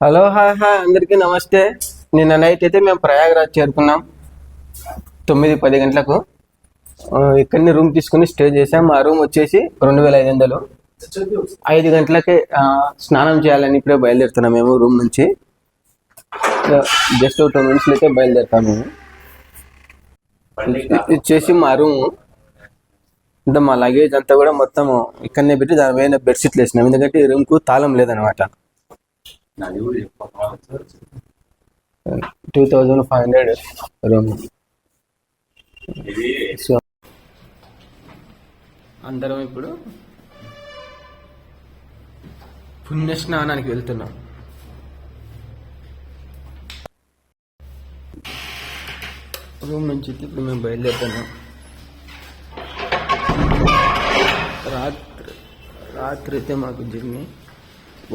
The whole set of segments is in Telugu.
హలో హాయ్ హాయ్ అందరికీ నమస్తే. నిన్న నైట్ అయితే మేము ప్రయాగరాజ్ చేరుకున్నాం. తొమ్మిది పది గంటలకు. ఇక్కడనే రూమ్ తీసుకుని స్టే చేసాం ఆ రూమ్ వచ్చేసి రెండు వేల ఐదు వందలు. ఐదు గంటలకే స్నానం చేయాలని ఇప్పుడే బయలుదేరుతున్నాం మేము రూమ్ నుంచి. జస్ట్ టూ మినిట్స్లో అయితే బయలుదేరుతాం మేము. వచ్చేసి మా రూమ్ అంటే మా లగేజ్ అంతా కూడా మొత్తం ఇక్కడనే పెట్టి దాని పైన బెడ్షీట్లు వేసినాం ఎందుకంటే ఈ రూమ్కు తాళం లేదనమాట. Two thousand five hundred room. So అందరం ఇప్పుడు పుణ్యస్నానానికి వెళ్తున్నాం. రూమ్ నుంచి ఇప్పుడు మేము బయలుదేరుతున్నాం. రాత్రి రాత్రి అయితే మాకు జర్నీ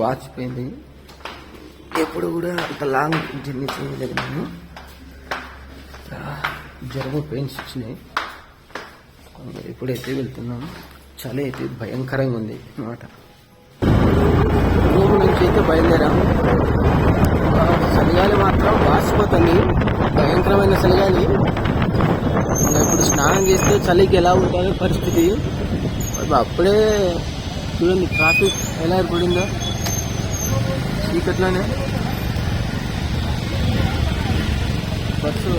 వాచిపోయింది ఎప్పుడు కూడా అంత లాంగ్ జర్నీ చేయలేదు నేను. జ్వరము జ్వరం పెయిన్స్ వచ్చినాయి. ఎప్పుడైతే వెళ్తున్నాము చలి అయితే భయంకరంగా ఉంది అన్నమాట. ఊరు నుంచి అయితే బయలుదేరాము. చలిగాలి మాత్రం వాసిపోతుంది భయంకరమైన చలిగాలి ఇప్పుడు స్నానం చేస్తే చలికి ఎలా ఉంటుందో పరిస్థితి. అప్పుడే చూడండి ట్రాఫిక్ ఎలా ఏర్పడిందో. చీకట్లోనే బస్సు.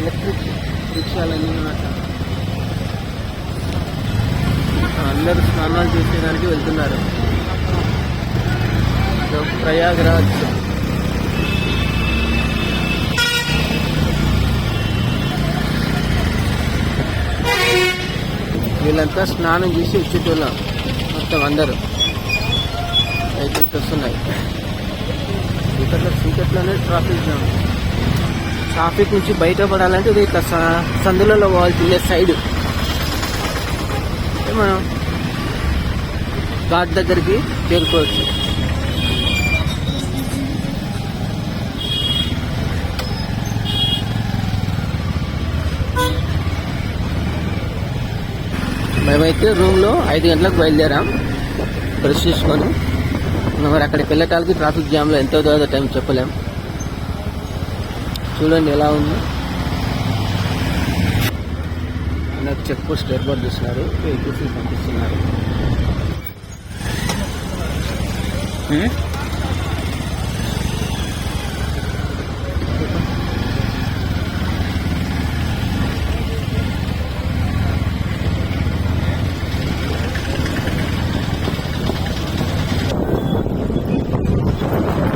ఎలక్ట్రిక్ రిక్షాలన్నీ అన్నమాట అందరూ స్నానాలు చేసేదానికి వెళ్తున్నారు. ఇదో ప్రయాగరాజ్. వీళ్ళంతా స్నానం చేసి వచ్చేటోళ్ళం. మొత్తం అందరూ. వెహికల్స్ వస్తున్నాయి చీకట్లో చీకట్లోనే ట్రాఫిక్ జామ్ ట్రాఫిక్ నుంచి బయటపడాలంటే ఇది ఇట్లా స- సందులలో పోవాల్సిందే సైడ్ మనం ఘాట్ దగ్గరికి చేరుకోవచ్చు. మేమైతే రూమ్లో ఐదు గంటలకు బయలుదేరాం. బ్రష్ చేసుకొని మరి అక్కడికి వెళ్ళటానికి ట్రాఫిక్ జామ్లో ఎంతో దోదో టైం చెప్పలేం. చూడండి ఎలా ఉంది. నాకు చెక్ పోస్ట్ ఏర్పాటు చేస్తున్నారు. వెహికల్స్ పంపిస్తున్నారు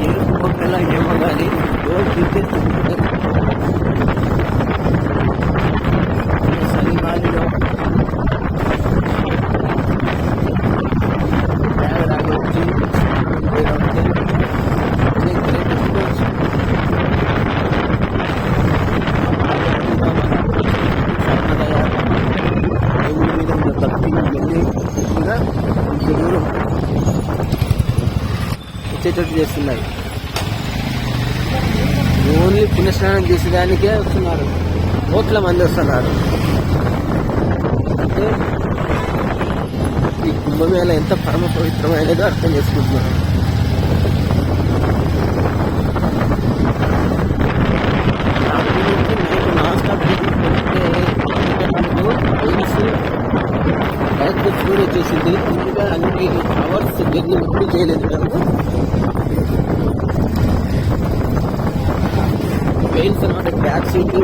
ఎయిర్పోర్ట్లో ఏమో కానీ రోడ్ చూపిస్తుంది చలిగాలిలో ప్రయాగరాజ్ వచ్చి ఇదే గ్రేట్ ఎక్స్పీరియన్స్. దేవుడి మీద ఉన్న భక్తి వెళ్ళి కూడా ఇంత దూరం వచ్చేటట్టు చేస్తున్నారు. ఓన్లీ పుణ్యస్నానం చేసేదానికే వస్తున్నారు. కోట్ల మంది వస్తున్నారు. అంటే ఈ కుంభమేళ ఎంత పరమ పవిత్రమైనదో అర్థం చేసుకుంటున్నారు. డైరెక్ట్ ఫ్లూర్ వచ్చేసింది అన్ని అవర్స్ జర్నీ ఎప్పుడు చేయలేదు కనుక పెయిన్స్ అనమాట బ్యాక్ సీట్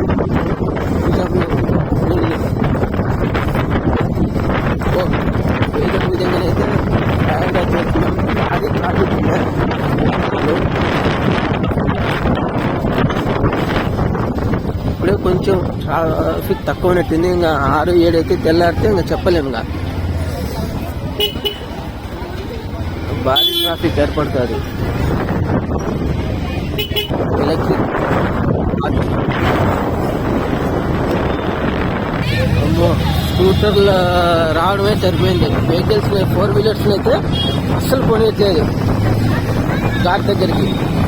ఏదో విధంగా అయితే ప్రయాణం చేస్తున్నాం అది ట్రాఫిక్ ఇప్పుడే కొంచెం ట్రాఫిక్ తక్కువ ఉన్నట్టుంది ఇంకా ఆరు ఏడు అయితే తెల్లారితే ఇంకా చెప్పలేము ఇంకా. భారీ ట్రాఫిక్ ఏర్పడుతుంది. ఎలక్ట్రిక్ స్కూటర్లు రావడమే సరిపోయింది. వెహికల్స్ ఫోర్ వీలర్స్ అయితే అస్సలు పోనీయట్లేదు. ఘాట్ దగ్గరికి.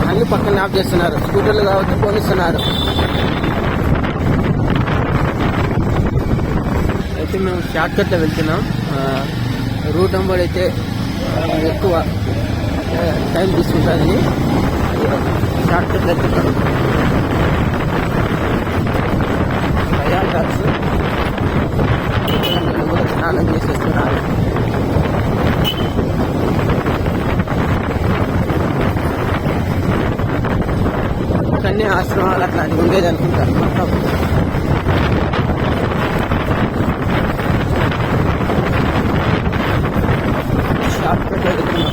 అన్ని పక్కన ఆఫ్ చేస్తున్నారు. స్కూటర్లు కాబట్టి పోనిస్తున్నారు. అయితే మేము షార్ట్ కట్లో వెళ్తున్నాం. రూట్ నెంబర్ అయితే ఎక్కువ టైం తీసుకుంటుంది షార్ట్ కట్ వెళ్తున్నాం. స్నానం చేసేస్తున్నారు. కన్యా ఆశ్రమాలు అట్లా ఉండేది అనుకుంటారు మొత్తం షార్ట్ కట్ వెళ్తున్నాం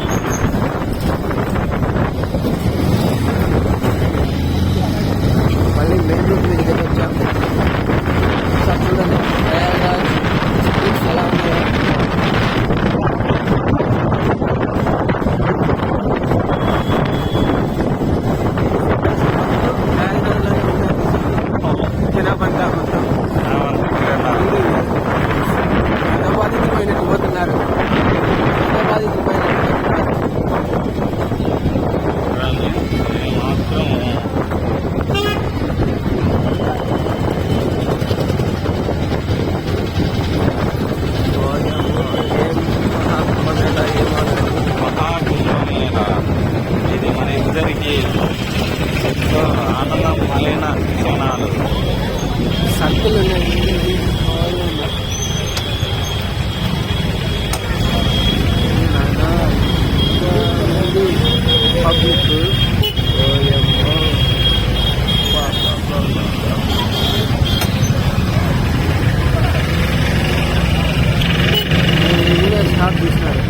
మళ్ళీ మెయిన్ రూట్ మీదకి వచ్చాం ఒకసారి చూడండి ప్రయాగరాజ్ స్ట్రీట్స్ ఎలా ఉన్నాయో జనాబంతా మొత్తం హైదరాబాద్కి పోయినట్టు పోతున్నారు హైదరాబాద్కి పోయినట్టు ఇది మన ఇద్దరికి ఎంతో ఆనందమైన క్షణాలు సర్కిల్ ఉన్నాయి పబ్లిక్ స్టాప్ చేసినారు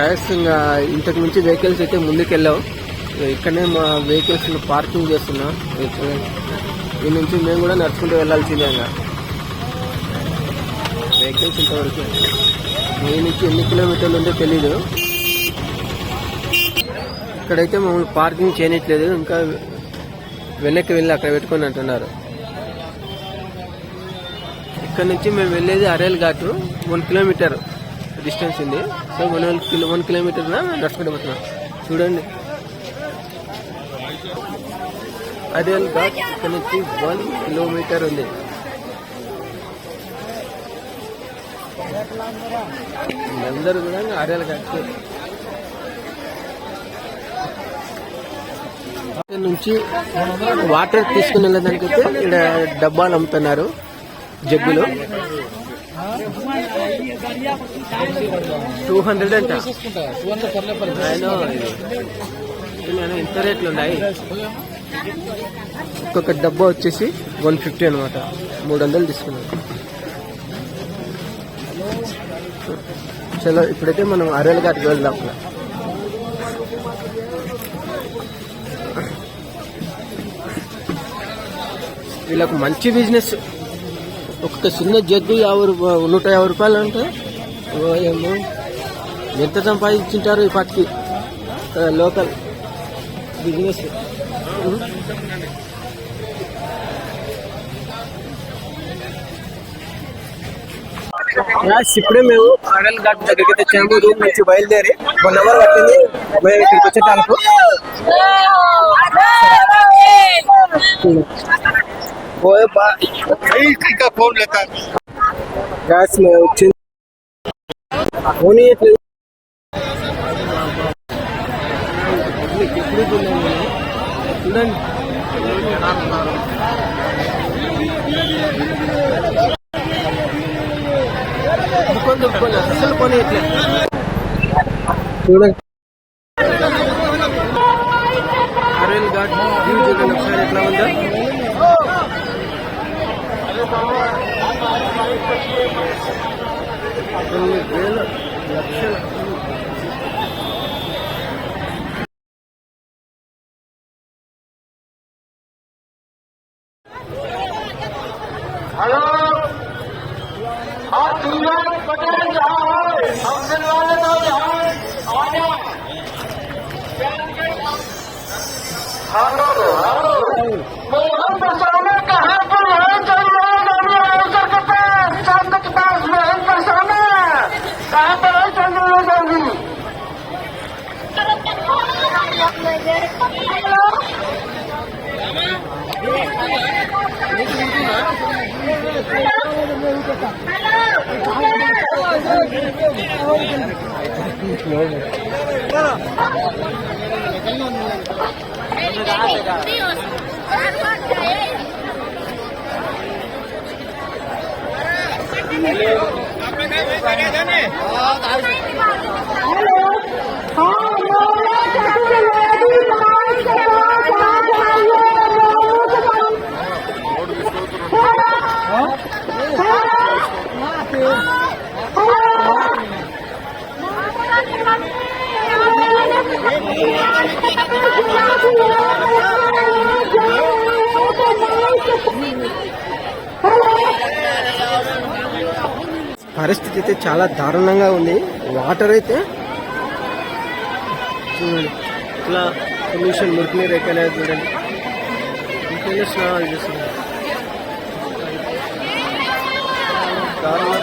గ్యాస్ ఇంకా ఇంతకు మించి వెహికల్స్ అయితే ముందుకెళ్ళావు. ఇక్కడనే మా వెహికల్స్ పార్కింగ్ చేస్తున్నాం. ఈ నుంచి మేము కూడా నడుచుకుంటూ వెళ్ళాల్సిందే ఇంకా. వెహికల్స్ ఇంతవరకు మీ నుంచి ఎన్ని కిలోమీటర్లు ఉందో తెలీదు. ఇక్కడైతే మమ్మల్ని పార్కింగ్ చేయనట్లేదు ఇంకా వెనక్కి వెళ్ళి అక్కడ పెట్టుకొని అంటున్నారు. ఇక్కడ నుంచి మేము వెళ్ళేది Arail Ghat. One kilometre distance ఉంది. So one kilo one kilometre నడుచుకుంటూ పోతున్నాం చూడండి. అదే ఘాట్ ఇక్కడ నుంచి వన్ కిలోమీటర్ ఉంది. అందరూ కూడా అరేల్ ఘాట్ నుంచి వాటర్ తీసుకుని వెళ్ళడానికైతే ఇక్కడ డబ్బాలు అమ్ముతున్నారు జగ్గులో. టూ హండ్రెడ్ అంట? నేను ఇంత రేట్లు ఉన్నాయి. ఒక్కొక్క డబ్బా వచ్చేసి వన్ ఫిఫ్టీ అనమాట మూడు వందలు తీసుకున్నాను చలో ఇప్పుడైతే మనం అరేల్ ఘాట్కి వెళ్దాం. వీళ్ళకు మంచి బిజినెస్. ఒక్క చిన్న జగ్గు యాభై రూపాయలు నూట యాభై రూపాయలు అంటే ఓ ఏమో. ఎంత సంపాదించుంటారు ఈ ఇక్కడ లోకల్ బిజినెస్. ఇప్పుడే మేము అడల్ ఘాట్ దగ్గరికి తెచ్చాము రూమ్ నుంచి బయలుదేరి వన్ అవర్ పట్టింది. మేము ఇక్కడికి వచ్చేటానికి ఇంకా ఫోన్ లేక గ్యాస్ వచ్చింది పోనీ ఎట్లేదు చూడండి దుక్కొని దుక్కొని అసలు కొని ఎట్లే చూడండి అరేల్ ఘాట్ వ్యూ చూడండి ఒకసారి ఎట్లా ఉందా కొన్ని వేల లక్షల హలో ఆ దునియా పటేల్ జహా హై హంసన్ వాలే తో జహా ఆజా హలో Hello. Hello. పరిస్థితి అయితే చాలా దారుణంగా ఉంది. వాటర్ అయితే చూడండి. ఇట్లా పొల్యూషన్ మురికి నీరు ఎక్కడ చూడండి ఇంకెళ్ళి స్నానాలు చేస్తున్నారు. దారుణంగా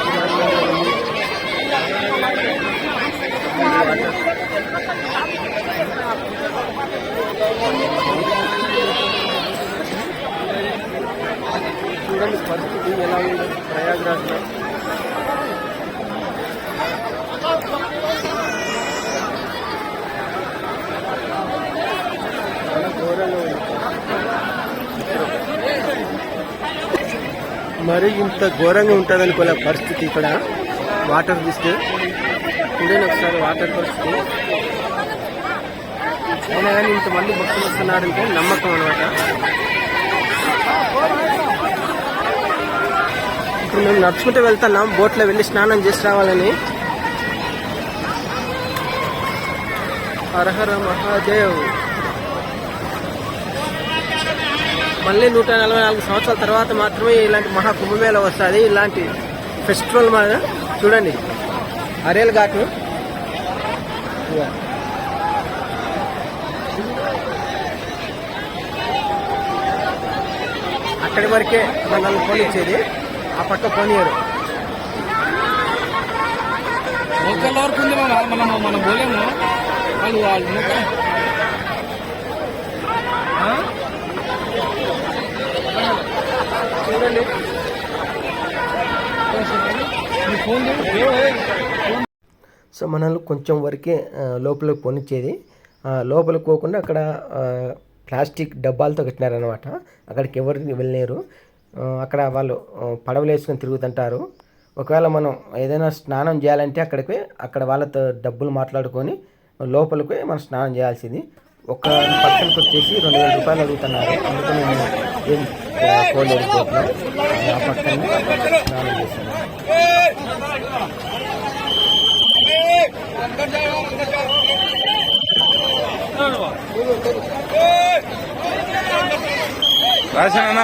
పరిస్థితి ప్రయాగ్రాజ్లో మరి ఇంత ఘోరంగా ఉంటుంది అనుకోలే పరిస్థితి ఇక్కడ. వాటర్ తీస్తే చూడండి ఒకసారి వాటర్ పరిస్థితి. అయినా కానీ ఇంతమంది భక్తులు వస్తున్నారంటే నమ్మకం అనమాట ఇప్పుడు మేము నడుచుకుంటూ వెళ్తున్నాం. బోట్లో వెళ్ళి స్నానం చేసి రావాలని. హరహర మహాదేవ్. మళ్ళీ నూట నలభై నాలుగు సంవత్సరాల తర్వాత మాత్రమే ఇలాంటి మహా కుంభమేళ వస్తుంది. ఇలాంటి ఫెస్టివల్ మన చూడండి. అరేల్ ఘాట్. అక్కడి వరకే మనల్ని పోలిచ్చేది ఆ పక్క పోనీయరు. వరకు ఉంది మన పోలేము వాళ్ళు వాళ్ళు చూడండి. ఫోన్ సో మనల్ని కొంచెం వరకే లోపలికి పోనిచ్చేది. ఆ, లోపలికి పోకుండా అక్కడ ప్లాస్టిక్ డబ్బాలతో కట్టినారనమాట అక్కడికి ఎవరు వెళ్ళలేరు. అక్కడ వాళ్ళు పడవలు వేసుకొని తిరుగుతుంటారు. ఒకవేళ మనం ఏదైనా స్నానం చేయాలంటే అక్కడికి అక్కడ వాళ్ళతో డబ్బులు మాట్లాడుకొని లోపలికి మనం స్నానం చేయాల్సింది. ఒక పర్సన్కి వచ్చేసి రెండు వేల రూపాయలు అడుగుతున్నారు. అందుకని మేము ఏం ఆ పక్కన స్నానం చేస్తున్నాం రాశానా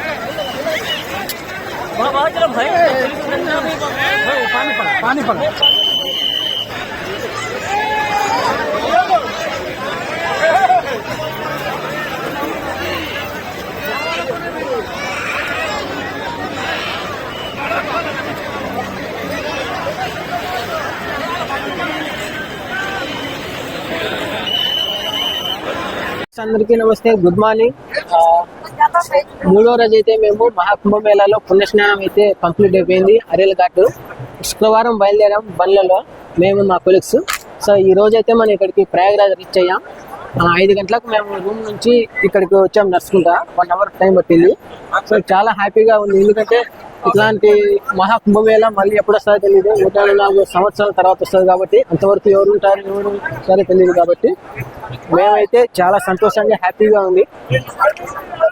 పానీ పడ అందరికీ నమస్తే గుడ్ మార్నింగ్ ఆ, మూడో రోజు అయితే మేము మహాకుంభమేళాలో పుణ్యస్నానం అయితే కంప్లీట్ అయిపోయింది. అరేల ఘాటు. శుక్రవారం బయలుదేరాం బండ్లలో మేము మా కొలిక్స్ సో ఈ రోజు అయితే మనం ఇక్కడికి ప్రయాగరాజ్ రీచ్ అయ్యాం. ఐదు గంటలకు మేము రూమ్ నుంచి ఇక్కడికి వచ్చాం నడుచుకుంటా. వన్ అవర్ టైం పట్టింది. సో చాలా హ్యాపీగా ఉంది. ఎందుకంటే ఇట్లాంటి మహాకుంభమేళ మళ్ళీ ఎప్పుడు వస్తుందో తెలియదు నూట నాలుగు సంవత్సరాల తర్వాత వస్తుంది కాబట్టి అంతవరకు ఎవరు ఉంటారు ఎవరు సరే తెలియదు కాబట్టి మేమైతే చాలా సంతోషంగా హ్యాపీగా ఉంది.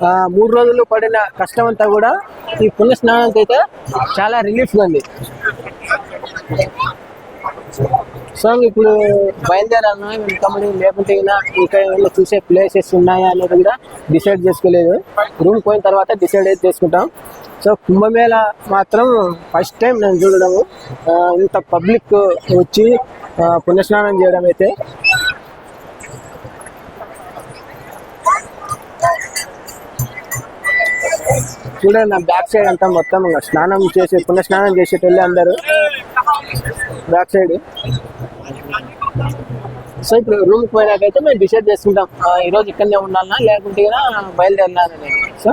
ఆ, మూడు రోజులు పడిన కష్టం అంతా కూడా ఈ పుణ్య స్నానానికి అయితే చాలా రిలీఫ్గా ఉంది. సో ఇప్పుడు బయలుదేరాలన్నా వెళ్తామని లేకుంటే ఇంకా ఇంకా ఏమైనా చూసే ప్లేసెస్ ఉన్నాయా అనేది కూడా డిసైడ్ చేసుకోలేదు. రూమ్ పోయిన తర్వాత డిసైడ్ అయితే చేసుకుంటాం. సో కుంభమేళ మాత్రం ఫస్ట్ టైం నేను చూడడము. ఇంత పబ్లిక్ వచ్చి పుణ్యస్నానం చేయడం అయితే. చూడండి నా బ్యాక్ సైడ్ అంతా మొత్తం స్నానం చేసి పుణ్యస్నానం చేసేటోళ్ళే అందరూ. Back side. సో ఇప్పుడు రూమ్కి పోయినాకైతే మేము డిసైడ్ చేసుకుంటాం ఈరోజు ఈ రోజు ఇక్కడనే ఉండాలా లేకుంటే బయలుదేరాలని సో